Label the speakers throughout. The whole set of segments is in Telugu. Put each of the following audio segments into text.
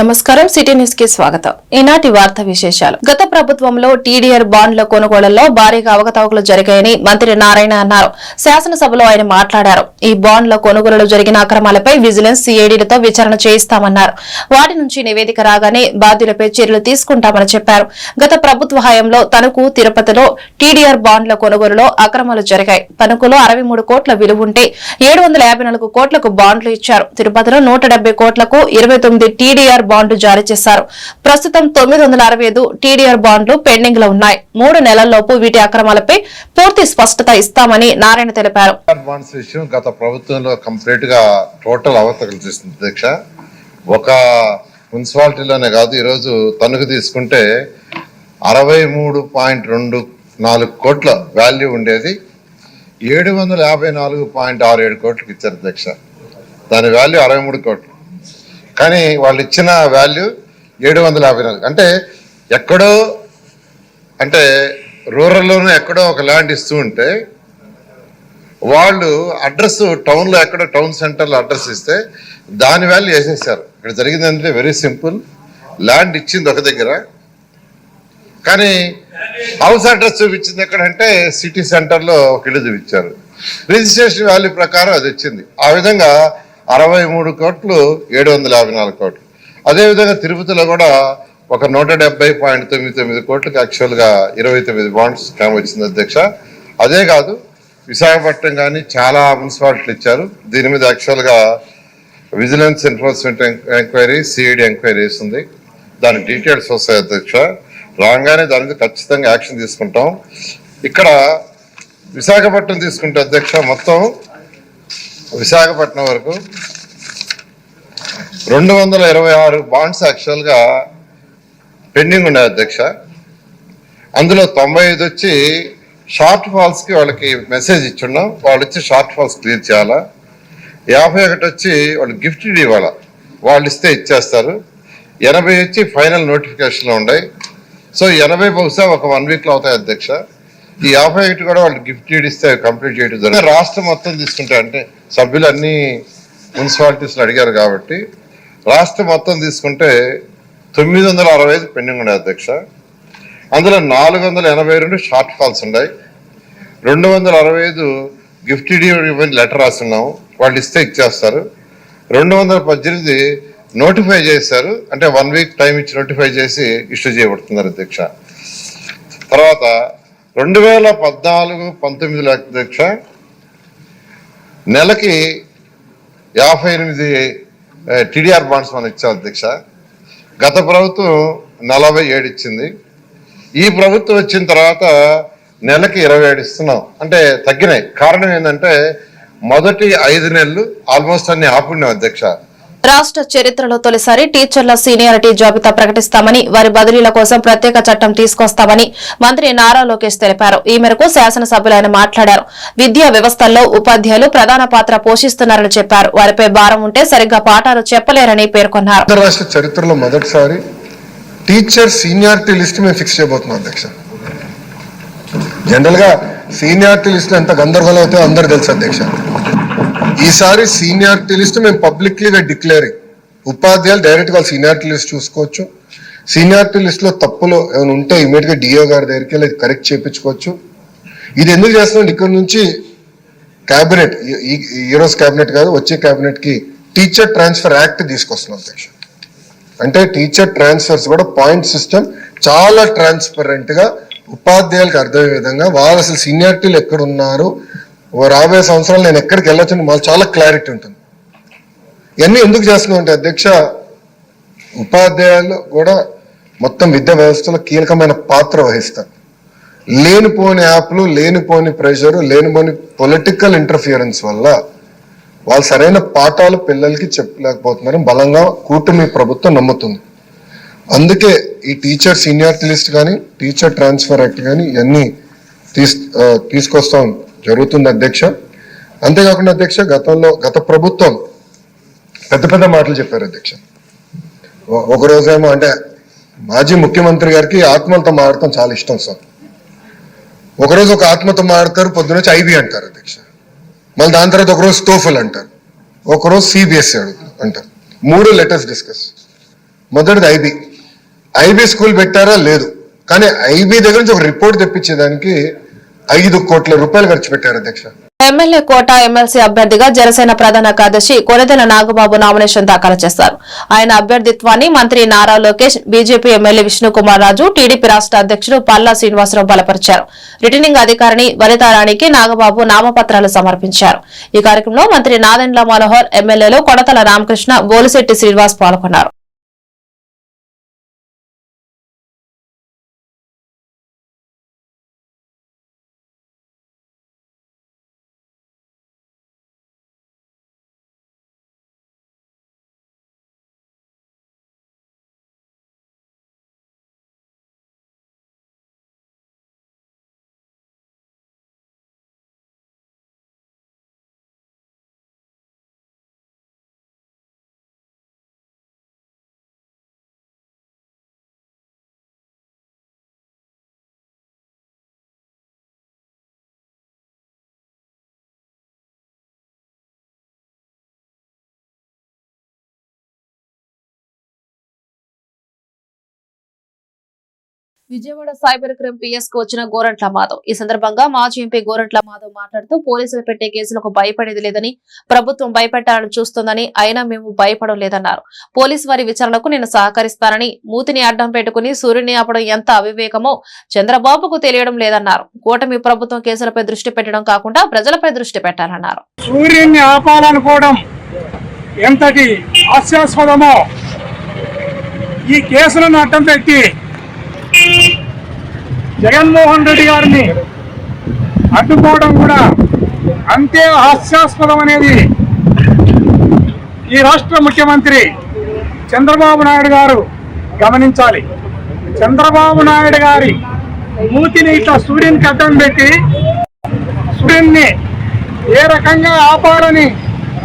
Speaker 1: నమస్కారం. సిటీ న్యూస్కి స్వాగతం. ఈనాటి వార్త విశేషాలు. గత ప్రభుత్వంలో టీడీఆర్ బాండ్ల కొనుగోళ్ళలో భారీగా అవకతవకలు జరిగాయని మంత్రి నారాయణ అన్నారు. శాసనసభలో ఆయన మాట్లాడారు. ఈ బాండ్ల కొనుగోలులో జరిగిన అక్రమాలపై విజిలెన్స్ సిఐడిలతో విచారణ చేయిస్తామన్నారు. వాటి నుంచి నివేదిక రాగానే బాధ్యులపై చర్యలు తీసుకుంటామని చెప్పారు. గత ప్రభుత్వ హయాంలో తణుకు తిరుపతిలో టీడీఆర్ బాండ్ల కొనుగోలులో అక్రమాలు జరిగాయి. తణుకులో అరవై మూడు కోట్ల విలువ ఉంటే ఏడు వందల యాభై నాలుగు కోట్లకు బాండ్లు ఇచ్చారు. తిరుపతిలో నూట కోట్లకు ఇరవై తొమ్మిది టీడీఆర్ బాండ్లు జారీ చేశారు. ప్రస్తుతం తొమ్మిది వందల అరవై ఐదు టీడీఆర్ బాండ్లు పెండింగ్లో ఉన్నాయి. మూడు నెలల్లోపు వీటి అక్రమాలపై పూర్తి స్పష్టత ఇస్తామని నారాయణ తెలిపారు.
Speaker 2: బాండ్స్ విషయం గత ప్రభుత్వంలో కంప్లీట్గా టోటల్ అవతకలు చేసింది దీక్ష ఒక మున్సిపాలిటీలోనే కాదు ఈరోజు తణుకు తీసుకుంటే అరవై మూడు పాయింట్ రెండు నాలుగు కోట్ల వాల్యూ ఉండేది. ఏడు వందల యాభై నాలుగు పాయింట్ ఆరు ఏడు కోట్లకి ఇచ్చారు అధ్యక్ష. దాని వాల్యూ అరవై మూడు కోట్లు. కానీ వాళ్ళు ఇచ్చిన వాల్యూ ఏడు వందల యాభై నాలుగు. అంటే ఎక్కడో అంటే రూరల్లోనూ ఎక్కడో ఒక ల్యాండ్ ఇస్తూ ఉంటే వాళ్ళు అడ్రస్ టౌన్లో ఎక్కడో టౌన్ సెంటర్లో అడ్రస్ ఇస్తే దాని వాల్యూ వేసేసారు. ఇక్కడ జరిగింది అంటే వెరీ సింపుల్ ల్యాండ్ ఇచ్చింది ఒక దగ్గర. కానీ హౌస్ అడ్రస్ చూపించింది ఎక్కడంటే సిటీ సెంటర్లో ఒక ఇల్లు చూపించారు. రిజిస్ట్రేషన్ వాల్యూ ప్రకారం అది వచ్చింది. ఆ విధంగా అరవై మూడు కోట్లు ఏడు వందల యాభై నాలుగు కోట్లు. అదేవిధంగా తిరుపతిలో కూడా ఒక నూట డెబ్బై పాయింట్ తొమ్మిది తొమ్మిది కోట్లకి యాక్చువల్గా ఇరవై తొమ్మిది బాండ్స్ స్కామ్ వచ్చింది అధ్యక్ష. అదే కాదు విశాఖపట్నం కానీ చాలా మున్సిపాలిటీలు ఇచ్చారు. దీని మీద యాక్చువల్గా vigilance enforcement enquiry CID enquiry వేస్తుంది దాని డీటెయిల్స్ వస్తాయి అధ్యక్ష. రాగానే దాని మీద ఖచ్చితంగా యాక్షన్ తీసుకుంటాం. ఇక్కడ విశాఖపట్నం తీసుకుంటే అధ్యక్ష మొత్తం విశాఖపట్నం వరకు రెండు వందల ఇరవై ఆరు బాండ్స్ యాక్చువల్గా పెండింగ్ ఉన్నాయి అధ్యక్ష. అందులో తొంభై ఐదు వచ్చి షార్ట్ ఫాల్స్కి వాళ్ళకి మెసేజ్ ఇచ్చున్నాం. వాళ్ళు వచ్చి షార్ట్ ఫాల్స్ క్లియర్ చేయాలా? యాభై ఒకటి వచ్చి వాళ్ళు గిఫ్ట్ ఇవ్వాలా? వాళ్ళు ఇస్తే ఇచ్చేస్తారు. ఎనభై వచ్చి ఫైనల్ నోటిఫికేషన్లో ఉన్నాయి సో ఎనభై బహుశా ఒక వన్ వీక్లో అవుతాయి అధ్యక్ష. ఈ యాభై ఒకటి కూడా వాళ్ళు గిఫ్ట్ ఇస్తే కంప్లీట్ చేయడం జరిగింది. రాష్ట్రం మొత్తం తీసుకుంటే అంటే సభ్యులు అన్ని మున్సిపాలిటీస్లో అడిగారు కాబట్టి రాష్ట్రం మొత్తం తీసుకుంటే తొమ్మిది వందల అరవై ఐదు పెండింగ్ ఉన్నాయి అధ్యక్ష. అందులో నాలుగు వందల ఎనభై రెండు షార్ట్ ఫాల్స్ ఉన్నాయి. రెండు వందల అరవై ఐదు గిఫ్ట్ ఇవ్వని లెటర్ రాస్తున్నాము. వాళ్ళు ఇస్తే ఇచ్చేస్తారు. రెండు వందల పద్దెనిమిది నోటిఫై చేశారు. అంటే వన్ వీక్ టైం ఇచ్చి నోటిఫై చేసి ఇష్యూ చేయబడుతున్నారు అధ్యక్ష. తర్వాత రెండు వేల పద్నాలుగు పంతొమ్మిదిలో అధ్యక్ష నెలకి యాభై ఎనిమిది టీడీఆర్ బాండ్స్ మనం ఇచ్చాం అధ్యక్ష. గత ప్రభుత్వం నలభై ఏడు ఇచ్చింది. ఈ ప్రభుత్వం వచ్చిన తర్వాత నెలకి ఇరవై ఏడు ఇస్తున్నాం. అంటే తగ్గినాయి. కారణం ఏంటంటే మొదటి ఐదు నెలలు ఆల్మోస్ట్ అన్ని ఆపున్నాం అధ్యక్ష.
Speaker 1: రాష్ట్ర చరిత్రలో తొలిసారి టీచర్ల సీనియారిటీ జాబితా ప్రకటిస్తామని వారి బదిలీల కోసం ప్రత్యేక చట్టం తీసుకొస్తామని మంత్రి నారా లోకేష్ తెలిపారు. ఈ మేరకు శాసనసభ్యులు ఆయన మాట్లాడారు. విద్యా వ్యవస్థల్లో ఉపాధ్యాయులు ప్రధాన పాత్ర పోషిస్తున్నారని చెప్పారు. వారిపై భారం ఉంటే సరిగ్గా పాఠాలు చెప్పలేరని పేర్కొన్నారు.
Speaker 3: రాష్ట్ర చరిత్రలో మొదటిసారి టీచర్ సీనియారిటీ లిస్ట్ మేము ఫిక్స్ చేయబోతున్నాం అధ్యక్ష. జనరల్గా సీనియారిటీ లిస్ట్ ఎంత గందరగోళం అవుతాయో అందరు తెలుసు అధ్యక్ష. ఈసారి సీనియారిటీ లిస్ట్ మేము పబ్లిక్లీగా డిక్లేరింగ్ ఉపాధ్యాయులు డైరెక్ట్ వాళ్ళు సీనియారిటీ లిస్ట్ చూసుకోవచ్చు. సీనియారిటీ లిస్ట్లో తప్పులు ఏమైనా ఉంటే ఇమీడియట్గా డిఓ గారి దగ్గరికి వెళ్ళి కరెక్ట్ చేయించుకోవచ్చు. ఇది ఎందుకు చేస్తున్నాం? ఇక్కడ నుంచి కేబినెట్ ఈరోజు క్యాబినెట్ కేబినెట్ కాదు వచ్చే కేబినెట్కి టీచర్ ట్రాన్స్ఫర్ యాక్ట్ తీసుకొస్తున్నాం అధ్యక్ష. అంటే టీచర్ ట్రాన్స్ఫర్స్ కూడా పాయింట్ సిస్టమ్ చాలా ట్రాన్స్పరెంట్గా ఉపాధ్యాయులకు అర్థమయ్యే విధంగా వాళ్ళు అసలు సీనియారిటీలు ఎక్కడ ఉన్నారు? రాబోయే సంవత్సరాలు నేను ఎక్కడికి వెళ్ళొచ్చు మాకు చాలా క్లారిటీ ఉంటుంది. ఇవన్నీ ఎందుకు చేస్తున్నాం అంటే అధ్యక్ష ఉపాధ్యాయులు కూడా మొత్తం విద్యా వ్యవస్థలో కీలకమైన పాత్ర వహిస్తారు. లేనిపోని యాప్లు లేనిపోని ప్రెషర్ లేనిపోని పొలిటికల్ ఇంటర్ఫియరెన్స్ వల్ల వాళ్ళు సరైన పాఠాలు పిల్లలకి చెప్పలేకపోతున్నారని బలంగా కూటమి ప్రభుత్వం నమ్ముతుంది. అందుకే ఈ టీచర్ సీనియారిటీ లిస్ట్ కానీ టీచర్ ట్రాన్స్ఫర్ యాక్ట్ కానీ ఇవన్నీ తీసు ఆ, తీసుకొస్తాం. జరుగుతుంది అధ్యక్ష. అంతేకాకుండా అధ్యక్ష గతంలో గత ప్రభుత్వం పెద్ద పెద్ద మాటలు చెప్పారు అధ్యక్ష. ఒకరోజేమో అంటే మాజీ ముఖ్యమంత్రి గారికి ఆత్మలతో మాడటం చాలా ఇష్టం సార్. ఒకరోజు ఒక ఆత్మతో మాడతారు పొద్దునొచ్చి ఐబీ అంటారు అధ్యక్ష. మళ్ళీ దాని తర్వాత ఒకరోజు స్టోఫల్ అంటారు. ఒకరోజు సిబిఎస్ఈ అంటారు. మూడు లెటర్స్ డిస్కస్. మొదటిది ఐబీ. ఐబీ స్కూల్ పెట్టారా? లేదు. కానీ ఐబీ దగ్గర నుంచి ఒక రిపోర్ట్ తెప్పించేదానికి ఐదు కోట్ల రూపాయలు ఖర్చు పెట్టారు అధ్యక్ష.
Speaker 1: ఎమ్మెల్యే కోట ఎమ్మెల్సీ అభ్యర్థిగా జనసేన ప్రధాన కార్యదర్శి కొనదెల నాగబాబు నామినేషన్ దాఖలు చేశారు ఆయన అభ్యర్థిత్వాన్ని మంత్రి Nara Lokesh BJP MLA Vishnukumar Raju TDP రాష్ట్ర అధ్యక్షుడు పల్లా శ్రీనివాసరావు బలపరిచారు. రిటర్నింగ్ అధికారిని వనితారాణికి నాగబాబు నామపత్రాలు సమర్పించారు. ఈ కార్యక్రమంలో మంత్రి నాదెండ్ల మనోహర్ ఎమ్మెల్యేలు కొడతల రామకృష్ణ బోలిశెట్టి శ్రీనివాస్ పాల్గొన్నారు. విజయవాడ సైబర్ క్రైమ్ పిఎస్కు వచ్చిన గోరంట్ల మాధవ్. ఈ సందర్భంగా మాజీ ఎంపీ గోరంట్ల మాధవ్ మాట్లాడుతూ పోలీసులు పెట్టే కేసులకు భయపడేది లేదని ప్రభుత్వం భయపెట్టాలని చూస్తోందని అయినా మేము భయపడం లేదన్నారు పోలీసు వారి విచారణకు నేను సహకరిస్తానని మూతిని అడ్డం పెట్టుకుని సూర్యుని ఆపడం ఎంత అవివేకమో చంద్రబాబుకు తెలియడం లేదన్నారు. కూటమి ప్రభుత్వం కేసులపై దృష్టి పెట్టడం కాకుండా ప్రజలపై దృష్టి పెట్టాలన్నారు.
Speaker 4: సూర్యుడిని ఆపాలనుకోవడం ఎంతటి హాస్యాస్పదమో! ఈ కేసులను అడ్డం పెట్టి జగన్మోహన్ రెడ్డి గారిని అడ్డుకోవడం కూడా అంతే హాస్యాస్పదం అనేది ఈ రాష్ట్ర ముఖ్యమంత్రి చంద్రబాబు నాయుడు గారు గమనించాలి. చంద్రబాబు నాయుడు గారి మూతిని ఇట్లా సూర్యునికి అడ్డం పెట్టి సూర్యున్ని ఏ రకంగా ఆపాలని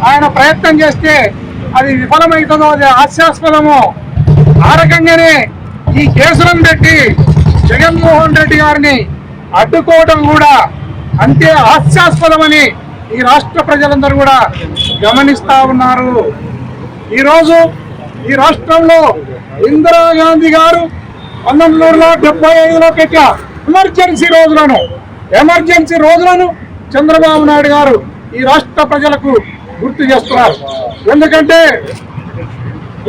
Speaker 4: ఆయన ప్రయత్నం చేస్తే అది విఫలమవుతుందో అది హాస్యాస్పదమో ఆ రకంగానే ఈ కేసులను పెట్టి జగన్మోహన్ రెడ్డి గారిని అడ్డుకోవడం కూడా అంతే హాస్యాస్పదమని ఈ రాష్ట్ర ప్రజలందరూ కూడా గమనిస్తా ఉన్నారు. ఈరోజు ఈ రాష్ట్రంలో ఇందిరాగాంధీ గారు పంతొమ్మిది వందల డెబ్బై ఐదులో పెట్టిన ఎమర్జెన్సీ రోజులను ఎమర్జెన్సీ రోజులను చంద్రబాబు నాయుడు గారు ఈ రాష్ట్ర ప్రజలకు గుర్తు చేస్తున్నారు. ఎందుకంటే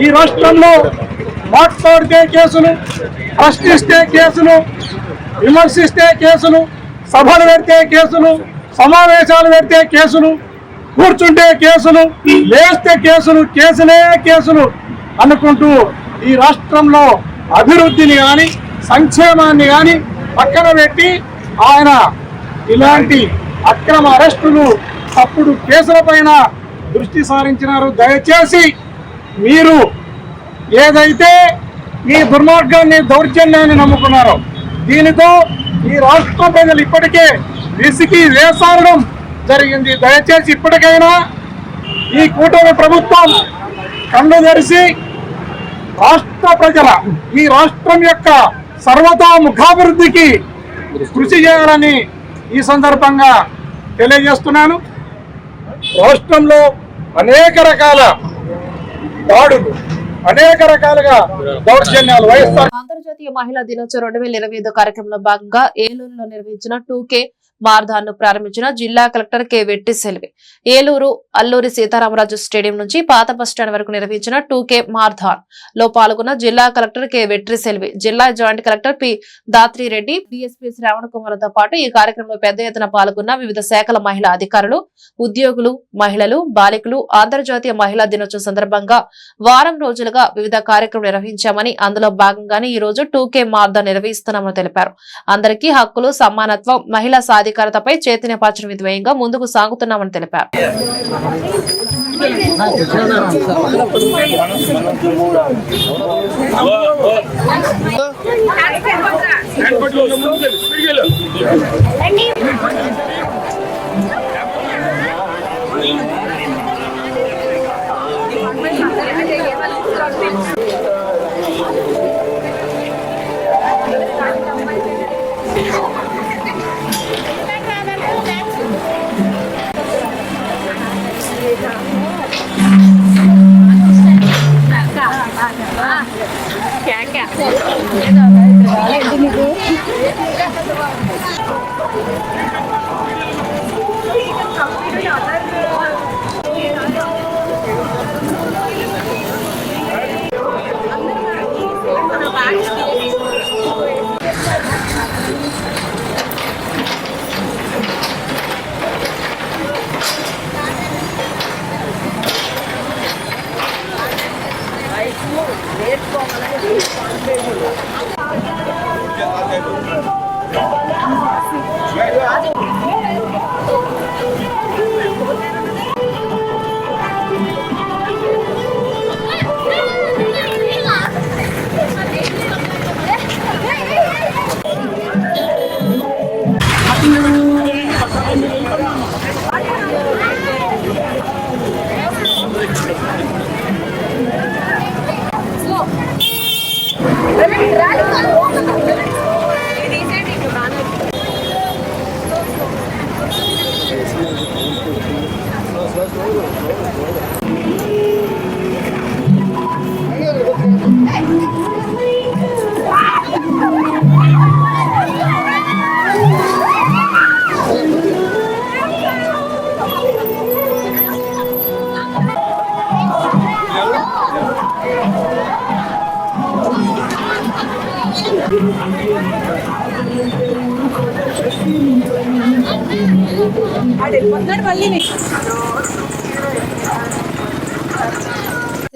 Speaker 4: ఈ రాష్ట్రంలో మాట్లాడితే కేసులు ప్రశ్నిస్తే కేసులు విమర్శిస్తే కేసులు సభలు పెడితే కేసులు సమావేశాలు పెడితే కేసులు కూర్చుంటే కేసులు లేస్తే కేసులు కేసులే కేసులు అనుకుంటూ ఈ రాష్ట్రంలో అభివృద్ధిని కానీ సంక్షేమాన్ని కానీ పక్కన పెట్టి ఆయన ఇలాంటి అక్రమ అరెస్టులు తప్పుడు కేసులపైన దృష్టి సారించినారు. దయచేసి మీరు ఏదైతే ఈ దుర్మార్గాన్ని దౌర్జన్యాన్ని నమ్ముకున్నారో దీనితో ఈ రాష్ట్ర ప్రజలు ఇప్పటికే విసికి వేసారడం జరిగింది. దయచేసి ఇప్పటికైనా ఈ కూటమి ప్రభుత్వం కళ్ళు తెరిచి రాష్ట్ర ప్రజల ఈ రాష్ట్రం యొక్క సర్వతోముఖాభివృద్ధికి కృషి చేయాలని ఈ సందర్భంగా తెలియజేస్తున్నాను. రాష్ట్రంలో అనేక రకాల దాడులు అనేక రకాలుగా దౌర్జన్యాలు వహిస్తారు.
Speaker 1: అంతర్జాతీయ మహిళా దినోత్సవం రెండు వేల ఇరవై ఐదు కార్యక్రమంలో భాగంగా ఏలూరులో నిర్వహించిన టూ కే మారథాన్ను ప్రారంభించిన జిల్లా collector K Vetri Selvi. Eluru Alluri Sitaramaraju stadium నుంచి పాత బస్టాండ్ వరకు నిర్వహించిన టూ కే మారథాన్లో పాల్గొన్న జిల్లా కలెక్టర్ కె వెట్రి సెల్వి. జిల్లా joint collector P Dhatri Reddy DSP Shravana కుమార్తో పాటు ఈ కార్యక్రమంలో పెద్ద ఎత్తున పాల్గొన్న వివిధ శాఖల మహిళా అధికారులు ఉద్యోగులు మహిళలు బాలికలు అంతర్జాతీయ మహిళా దినోత్సవం సందర్భంగా వారం రోజులుగా వివిధ కార్యక్రమాలు నిర్వహించామని అందులో భాగంగానే ఈ రోజు టూ కే మారథాన్ నిర్వహిస్తున్నామని తెలిపారు. అందరికీ హక్కులు సమానత్వం మహిళా సాధికారతపై చైతన్య పాచన విధేయంగా ముందుకు సాగుతున్నామని తెలిపారు. మీకు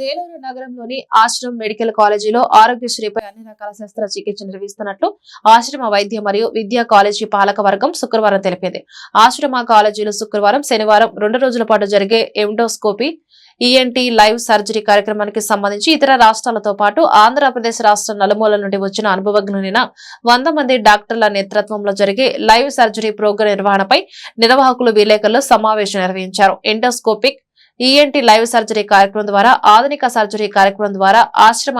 Speaker 1: ఏలూరు నగరంలోని ఆశ్రమ్ మెడికల్ కాలేజీలో ఆరోగ్యశ్రీపై అన్ని రకాల శస్త్రచికిత్స నిర్వహిస్తున్నట్లు ఆశ్రమ వైద్య మరియు విద్యా కాలేజీ పాలక వర్గం శుక్రవారం తెలిపింది. ఆశ్రమ కాలేజీలో శుక్రవారం శనివారం రెండు రోజుల పాటు జరిగే ఎండోస్కోపీ ఈఎన్టీ లైవ్ సర్జరీ కార్యక్రమానికి సంబంధించి ఇతర రాష్ట్రాలతో పాటు ఆంధ్రప్రదేశ్ రాష్ట్రం నలుమూల నుండి వచ్చిన అనుభవజ్ఞులైన వంద మంది డాక్టర్ల నేతృత్వంలో జరిగే లైవ్ సర్జరీ ప్రోగ్రాం నిర్వహణపై నిర్వాహకులు విలేకరులు సమావేశం నిర్వహించారు. ఎండోస్కోపిక్ ఈఎన్టీ లైవ్ సర్జరీ కార్యక్రమం ద్వారా ఆధునిక సర్జరీ కార్యక్రమం ద్వారా ఆశ్రమ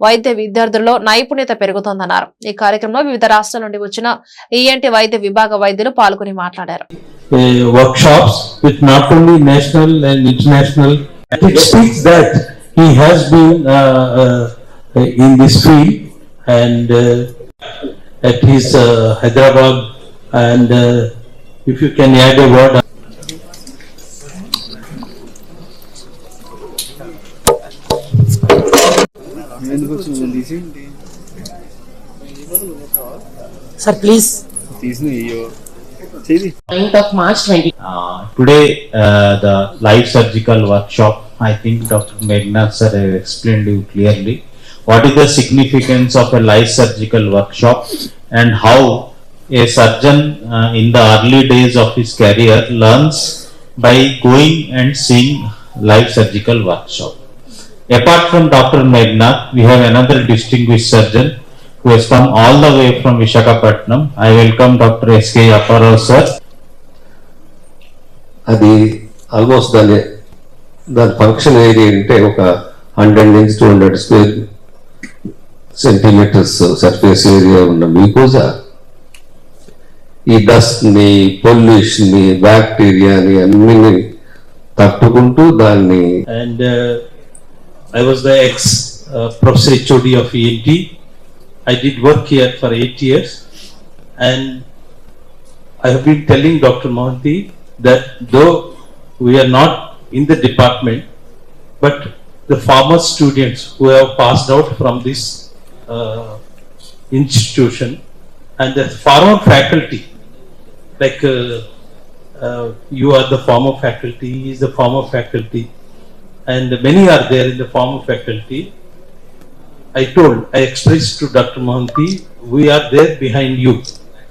Speaker 1: వైద్య విద్యార్థుల్లో నైపుణ్యత పెరుగుతోందన్నారు. ఈ కార్యక్రమంలో వివిధ రాష్ట్రాల నుండి వచ్చిన ఈఎన్టీ వైద్య విభాగ వైద్యులు పాల్గొని మాట్లాడారు.
Speaker 5: Workshops with not only national and international and. It speaks that he has been uh, uh, in this field and uh, at his uh, Hyderabad and uh, if you can add a word.
Speaker 6: Sir, please.
Speaker 7: Ninth of March twenty.
Speaker 5: Uh, Today, uh, the live surgical workshop, I think Dr. Megnath sir has explained you clearly. What is the significance of a live surgical workshop and how a surgeon uh, in the early days of his career learns by going and seeing live surgical workshop. Apart from Dr. Megnath, we have another distinguished surgeon who has come all the way from Visakhapatnam. I welcome Dr. S.K. Apparao sir.
Speaker 8: అది ఆల్మోస్ట్ దాని దాని ఫంక్షన్ ఏరియా అంటే ఒక హండ్రెడ్ నుంచి two hundred square centimetres surface area ఉన్న మీకోజా ఈ డస్ట్ని పొల్యూషన్ని బ్యాక్టీరియాని అన్ని తట్టుకుంటూ దాన్ని
Speaker 5: and uh, I was the ex uh, professor HOD of ENT. I did work here for eight years, and I have been telling Dr. Mohanty that though we are not in the department, but the former students who have passed out from this uh, institution and the former faculty, like uh, uh, you are the former faculty, he is the former faculty, and many are there in the former faculty. I told, I expressed to Dr. Mohanty, we are there behind you.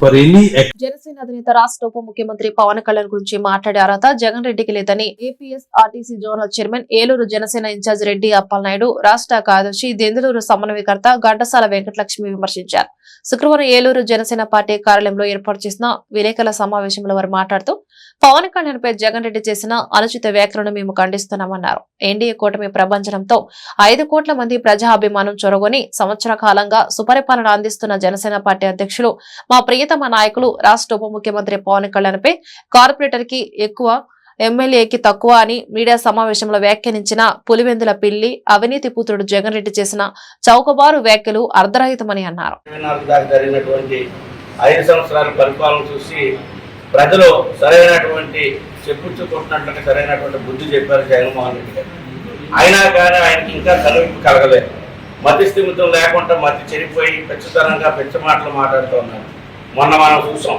Speaker 1: Janasena అధినేత రాష్ట్ర ఉప ముఖ్యమంత్రి పవన్ కళ్యాణ్ గురించి మాట్లాడే అర్హత జగన్ రెడ్డికి లేదని APS RTC zonal chairman Eluru Janasena in charge Reddy Appalanaidu రాష్ట్ర కార్యదర్శి దెందులూరు సమన్వయకర్త ఘంటసాల వెంకటలక్ష్మి విమర్శించారు. శుక్రవారం ఏలూరు జనసేన పార్టీ కార్యాలయంలో ఏర్పాటు చేసిన విలేకరుల సమావేశంలో వారు మాట్లాడుతూ పవన్ కళ్యాణ్ పై జగన్ రెడ్డి చేసిన అనుచిత వ్యాఖ్యలను మేము ఖండిస్తున్నామన్నారు. ఎన్డీఏ కూటమి ప్రభంజనంతో ఐదు కోట్ల మంది ప్రజాభిమానం చొరగొని సంవత్సర కాలంగా సుపరిపాలన అందిస్తున్న జనసేన పార్టీ అధ్యక్షులు మా ప్రియతమ నాయకులు రాష్ట్ర ఉప ముఖ్యమంత్రి పవన్ కళ్యాణ్పై కార్పొరేటర్కి ఎక్కువ ఎమ్మెల్యేకి తక్కువ అని మీడియా సమావేశంలో వ్యాఖ్యానించిన పులివెందుల పిల్లి అవినీతి పుత్రుడు జగన్ రెడ్డి చేసిన చౌకబారు వ్యాఖ్యలు అర్ధరహితమని అన్నారు.
Speaker 7: ఐదు సంవత్సరాల పరిపాలన చూసి ప్రజలు సరైనటువంటి చెప్పుచ్చు సరైనటువంటి బుద్ధి చెప్పారు జగన్మోహన్ రెడ్డి గారు. అయినా కానీ ఆయనకి ఇంకా కనువిప్పు కలగలేదు. మతి స్థిమితం లేకుండా మతి చెడిపోయి పెచ్చతనంగా పెచ్చ మాటలు మాట్లాడుతూ ఉన్నారు. మొన్న మనం చూసాం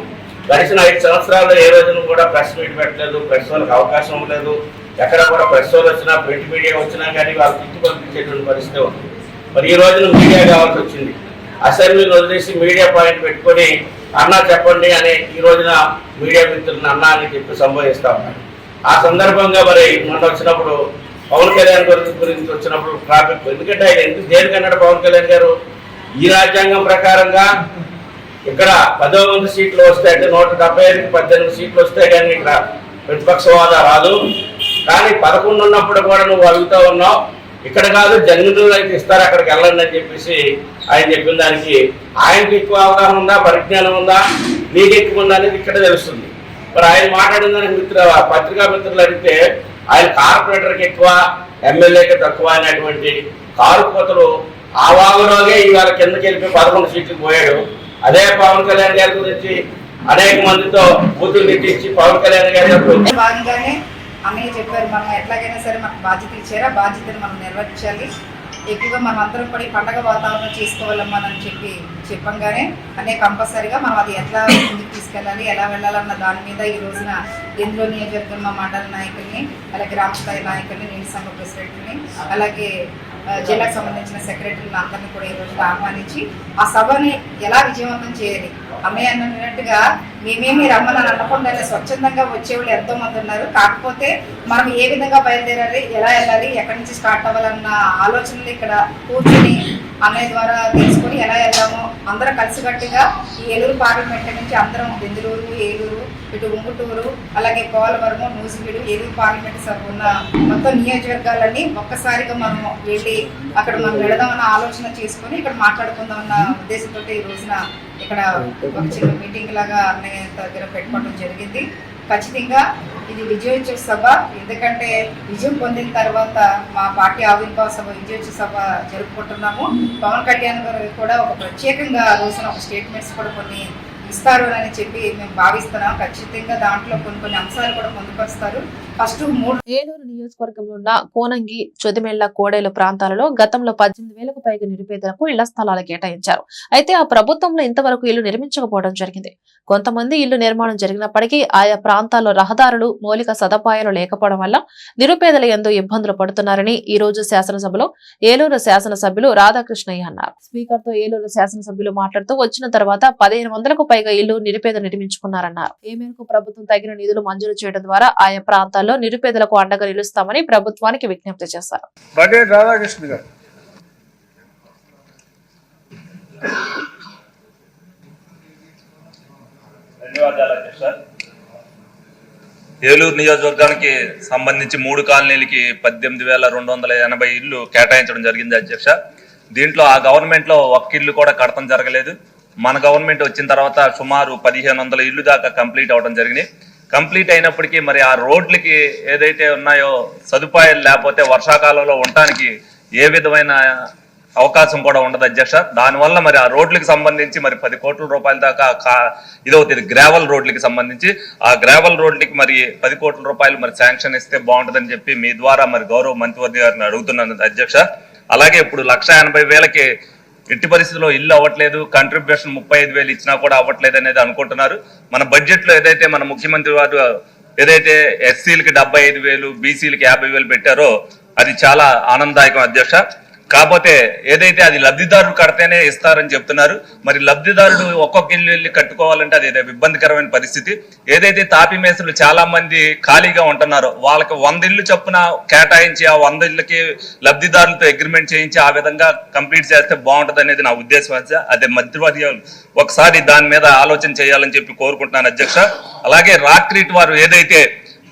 Speaker 7: గడిచిన ఐదు సంవత్సరాల్లో ఏ రోజున కూడా ప్రెస్ మీట్ పెట్టలేదు ప్రెస్ వాళ్ళకి అవకాశం లేదు ఎక్కడ కూడా ప్రెస్ వాళ్ళు వచ్చినా ప్రింట్ మీడియా వచ్చినా కానీ వాళ్ళు తిట్టి పంపించేటువంటి పరిస్థితి ఉంది. మరి ఈ రోజున మీడియా కావాల్సి వచ్చింది. అసెంబ్లీని వదిలేసి మీడియా పాయింట్ పెట్టుకొని అన్నా చెప్పండి అని ఈ రోజున మీడియా మిత్రులను అన్నా అని చెప్పి సంబోధిస్తా ఉన్నారు. ఆ సందర్భంగా మరి మొన్న వచ్చినప్పుడు పవన్ కళ్యాణ్ గురించి గురించి వచ్చినప్పుడు ట్రాఫిక్ ఎందుకంటే ఆయన ఎందుకు దేనికన్నాడు పవన్ కళ్యాణ్ గారు? ఈ రాజ్యాంగం ప్రకారంగా ఇక్కడ పదో మంది సీట్లు వస్తాయి అంటే నూట డెబ్బై ఐదుకి పద్దెనిమిది సీట్లు వస్తాయి కానీ ఇక్కడ ప్రతిపక్ష హోదా రాదు. కానీ పదకొండు ఉన్నప్పుడు కూడా నువ్వు అడుగుతూ ఉన్నావు ఇక్కడ కాదు జన్మదిన అయితే ఇస్తారు అక్కడికి వెళ్ళండి అని చెప్పేసి ఆయన చెప్పిన దానికి ఆయనకి ఎక్కువ అవగాహన ఉందా పరిజ్ఞానం ఉందా నీకు ఎక్కువ ఉందా అనేది ఇక్కడ తెలుస్తుంది. మరి ఆయన మాట్లాడిన దానికి మిత్ర పత్రికా మిత్రులు అడిగితే ఆయన కార్పొరేటర్కి ఎక్కువ ఎమ్మెల్యేకి తక్కువ అనేటువంటి కారు కోతలు ఆ వాగులోనే ఇవాళ కిందకి వెళ్ళిపోయి పదకొండు సీట్లు పోయాడు. అదే పవన్ కళ్యాణ్ గారి గురించి అనేక మందితో బూతులు తిట్టించి పవన్ కళ్యాణ్ గారి
Speaker 9: భాగంగానే అన్నయ్య చెప్పారు మనం ఎట్లాగైనా సరే మనకు బాధ్యత ఇచ్చారా? బాధ్యతను మనం నిర్వహించాలి ఎక్కువగా మనం అందరం కూడా పండగ వాతావరణం చేసుకోవాలమ్మా అని చెప్పి చెప్పంగానే అనే కంపల్సరీగా మనం అది ఎట్లా ముందుకు తీసుకెళ్ళాలి ఎలా వెళ్ళాలన్న దాని మీద ఈ రోజున ఇందులో నియోజకవర్గం మండల నాయకుల్ని అలాగే గ్రామ స్థాయి నాయకుల్ని నీటి సంఘ ప్రెసిడెంట్ని అలాగే జిల్లాకు సంబంధించిన సెక్రటరీలు అందరినీ కూడా ఈ రోజు ఆహ్వానించి ఆ సభని ఎలా విజయవంతం చేయాలి? అన్నయ్య అన్నట్టుగా మేమేమి రమ్మని అనకుండా స్వచ్ఛందంగా వచ్చేవాళ్ళు ఎంతో మంది ఉన్నారు. కాకపోతే మనం ఏ విధంగా బయలుదేరాలి ఎలా వెళ్ళాలి ఎక్కడి నుంచి స్టార్ట్ అవ్వాలన్న ఆలోచనలు ఇక్కడ కూర్చొని అన్నయ్య ద్వారా తెలుసుకొని ఎలా వెళ్దామో అందరం కలిసికట్టుగా ఈ ఏలూరు పార్లమెంట్ నుంచి అందరం బెందులూరు ఏలూరు ఇటు ఉంగుటూరు అలాగే కోలవరము నూజివీడు ఏలూరు పార్లమెంట్ సభ ఉన్న మొత్తం నియోజకవర్గాలన్నీ ఒక్కసారిగా మనం వెళ్ళి అక్కడ మనం వెళదామన్న ఆలోచన చేసుకొని ఇక్కడ మాట్లాడుకుందామన్న ఉద్దేశంతో ఈ రోజున ఇక్కడ ఒక చిన్న మీటింగ్ లాగా అన్నయ్య దగ్గర పెట్టుకోవడం జరిగింది. ఖచ్చితంగా ఇది విజయోత్సవ సభ. ఎందుకంటే విజయం పొందిన తర్వాత మా పార్టీ ఆవిర్భావ సభ విజయోత్సవ సభ జరుపుకుంటున్నాము. పవన్ కళ్యాణ్ గారు కూడా ఒక ప్రత్యేకంగా రోజున ఒక స్టేట్మెంట్స్ కూడా కొన్ని ఇస్తారు అని చెప్పి మేము భావిస్తున్నాం. ఖచ్చితంగా దాంట్లో కొన్ని కొన్ని అంశాలు కూడా పొందుపరుస్తారు.
Speaker 1: ఏలూరు నియోజకవర్గంలో ఉన్న కోనంగి చొదిమెళ్ళ కోడేలు ప్రాంతాలలో గతంలో పద్దెనిమిది వేలకు పైగా నిరుపేదలకు ఇళ్ళ స్థలాలు కేటాయించారు. అయితే ఆ ప్రభుత్వంలో ఇంతవరకు ఇల్లు నిర్మించకపోవడం జరిగింది. కొంతమంది ఇల్లు నిర్మాణం జరిగినప్పటికీ ఆయా ప్రాంతాల్లో రహదారులు మౌలిక సదుపాయాలు లేకపోవడం వల్ల నిరుపేదలు ఎంతో ఇబ్బందులు పడుతున్నారని ఈ రోజు శాసనసభలో ఏలూరు శాసనసభ్యులు రాధాకృష్ణయ్య అన్నారు. స్పీకర్తో ఏలూరు శాసనసభ్యులు మాట్లాడుతూ వచ్చిన తర్వాత పదిహేను వందలకు పైగా ఇల్లు నిరుపేద నిర్మించుకున్నారన్నారు. ఏ మేరకు ప్రభుత్వం తగిన నిధులు మంజూరు చేయడం ద్వారా ఆయా ప్రాంతాల్లో నిరుపేదలకు అండగా నిలుస్తామని ప్రభుత్వానికి విజ్ఞప్తి చేశారు.
Speaker 4: బడ్డేటి రాధాకృష్ణ గారు.
Speaker 10: ధన్యవాదాలు అధ్యక్ష ఏలూరు నియోజకవర్గానికి సంబంధించి మూడు కాలనీలకి పద్దెనిమిది వేల రెండు వందల ఎనభై ఇల్లు కేటాయించడం జరిగింది అధ్యక్ష. దీంట్లో ఆ గవర్నమెంట్లో ఒక్క ఇల్లు కూడా కడతం జరగలేదు. మన గవర్నమెంట్ వచ్చిన తర్వాత సుమారు పదిహేను వందల ఇల్లు దాకా కంప్లీట్ అవడం జరిగింది. కంప్లీట్ అయినప్పటికీ మరి ఆ రోడ్లకి ఏదైతే ఉన్నాయో సదుపాయాలు లేకపోతే వర్షాకాలంలో ఉండటానికి ఏ విధమైన అవకాశం కూడా ఉండదు అధ్యక్ష. దానివల్ల మరి ఆ రోడ్లకు సంబంధించి మరి పది కోట్ల రూపాయల దాకా కా- ఇదవుతుంది. గ్రావెల్ రోడ్లకి సంబంధించి. ఆ గ్రావెల్ రోడ్లకి మరి పది కోట్ల రూపాయలు మరి శాంక్షన్ ఇస్తే బాగుంటుందని చెప్పి మీ ద్వారా మరి గౌరవ మంత్రివర్గ గారిని అడుగుతున్నాను అధ్యక్ష. అలాగే ఇప్పుడు లక్ష ఎనభై వేలకి ఎట్టి పరిస్థితుల్లో ఇల్లు అవ్వట్లేదు కంట్రిబ్యూషన్ ముప్పై ఐదు వేలు ఇచ్చినా కూడా అవ్వట్లేదు అనేది అనుకుంటున్నారు. మన బడ్జెట్లో ఏదైతే మన ముఖ్యమంత్రి వారు ఏదైతే ఎస్సీలకి డెబ్బై ఐదు వేలు బీసీలకి యాభై వేలు పెట్టారో అది చాలా ఆనందదాయకం అధ్యక్ష. కాకపోతే ఏదైతే అది లబ్ధిదారుడు కడితేనే ఇస్తారని చెప్తున్నారు. మరి లబ్ధిదారుడు ఒక్కొక్క ఇల్లు వెళ్ళి కట్టుకోవాలంటే అది ఇబ్బందికరమైన పరిస్థితి. ఏదైతే తాపి మేసులు చాలా మంది ఖాళీగా ఉంటున్నారో వాళ్ళకి వంద ఇల్లు చొప్పున కేటాయించి ఆ వంద ఇళ్ళకి లబ్ధిదారులతో అగ్రిమెంట్ చేయించి ఆ విధంగా కంప్లీట్ చేస్తే బాగుంటుంది అనేది నా ఉద్దేశం అదే మధ్యవర్యాలు ఒకసారి దాని మీద ఆలోచన చేయాలని చెప్పి కోరుకుంటున్నాను అధ్యక్ష. అలాగే రాక్రీట్ వారు ఏదైతే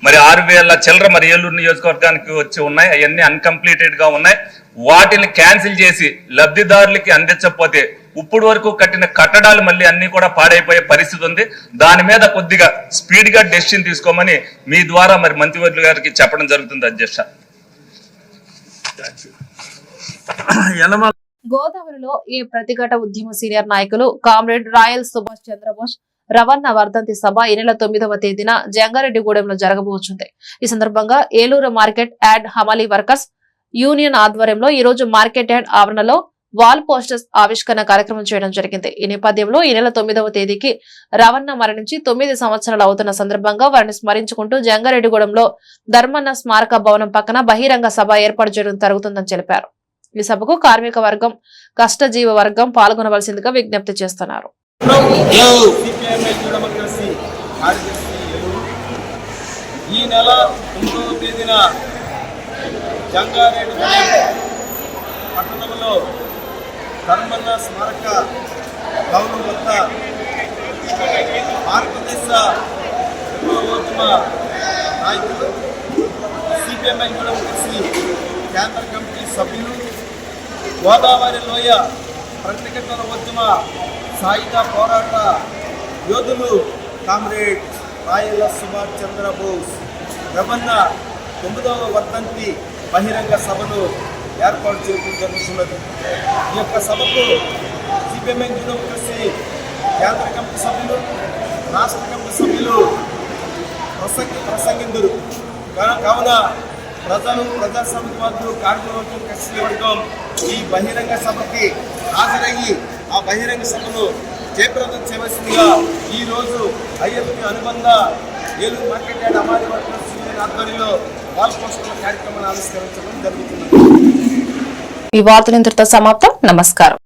Speaker 10: మరి ఆరు వేల చిల్లర మరి ఏలూరు నియోజకవర్గానికి వచ్చి ఉన్నాయి. అవన్నీ అన్కంప్లీటెడ్గా ఉన్నాయి. వాటిని క్యాన్సిల్ చేసి లబ్ధిదారులకి అందించకపోతే ఇప్పుడు వరకు కట్టిన కట్టడాలు మళ్ళీ అన్ని కూడా పాడైపోయే పరిస్థితి ఉంది. దాని మీద కొద్దిగా స్పీడ్గా డెసిషన్ తీసుకోమని మీ ద్వారా మరి మంత్రివర్యులు గారికి చెప్పడం జరుగుతుంది అధ్యక్ష.
Speaker 1: గోదావరిలో ఈ ప్రతిఘట ఉద్యమ సీనియర్ నాయకులు కామ్రేడ్ రాయల్ సుభాష్ చంద్రబోస్ రవణ వర్ధంతి సభ ఈ నెల తొమ్మిదవ తేదీన జంగారెడ్డిగూడెంలో జరగబోతుంది ఈ సందర్భంగా ఏలూరు మార్కెట్ యాడ్ హమాలీ వర్కర్స్ యూనియన్ ఆధ్వర్యంలో ఈ రోజు మార్కెట్ యార్డ్ ఆవరణలో వాల్ పోస్టర్స్ ఆవిష్కరణ కార్యక్రమం చేయడం జరిగింది. ఈ నేపథ్యంలో ఈ నెల తొమ్మిదవ తేదీకి రవణ మరణించి తొమ్మిది సంవత్సరాలు అవుతున్న సందర్భంగా వారిని స్మరించుకుంటూ జంగారెడ్డిగూడెంలో ధర్మన్న స్మారక భవనం పక్కన బహిరంగ సభ ఏర్పాటు చేయడం జరుగుతుందని తెలిపారు. ఈ సభకు కార్మిక వర్గం కష్టజీవ వర్గం పాల్గొనవలసిందిగా విజ్ఞప్తి చేస్తున్నారు.
Speaker 11: డెమోక్రసీ కార్యదర్శి ఈ నెల తొమ్మిదవ తేదీన జంగారెడ్డి పట్టణంలో ధర్మన్న స్మారక భవనం వద్ద భారతదేశ ఉద్యమ నాయకులు సిపిఎంఐ డెమోక్రసీ కేంద్ర కమిటీ సభ్యులు గోదావరి లోయ ప్రతిఘటన ఉద్యమ సాయుధ పోరాట యోధులు కామ్రేడ్ రాయల సుభాష్ చంద్రబోస్ రమణ తొమ్మిదవ వర్ధంతి బహిరంగ సభను ఏర్పాటు చేయడం జరుగుతున్నది. ఈ యొక్క సభకు సిపిఎంఐ డెమోక్రసీ కేంద్ర కమిటీ సభ్యులు రాష్ట్ర కమిటీ సభ్యులు ప్రసంగి ప్రసంగిందురు కావున ప్రజలు ప్రజాస్వామ్యవాదులు కార్మికవర్గం కృషి చేయడం ఈ బహిరంగ సభకి హాజరయ్యి ఆ బహిరంగ సభను జయప్రదం చేయవలసిందిగా ఈరోజు ఐఎఫ్పి అనుబంధ ఏలూరు మార్కెట్ యార్డ్ అమారి వర్కర్స్ యూనియన్ ఆధ్వర్యంలో వాల్ పోస్టుల కార్యక్రమాన్ని ఆవిష్కరించడం జరుగుతుంది
Speaker 1: ఈ వార్తలు ఇంతటితో సమాప్తం. నమస్కారం.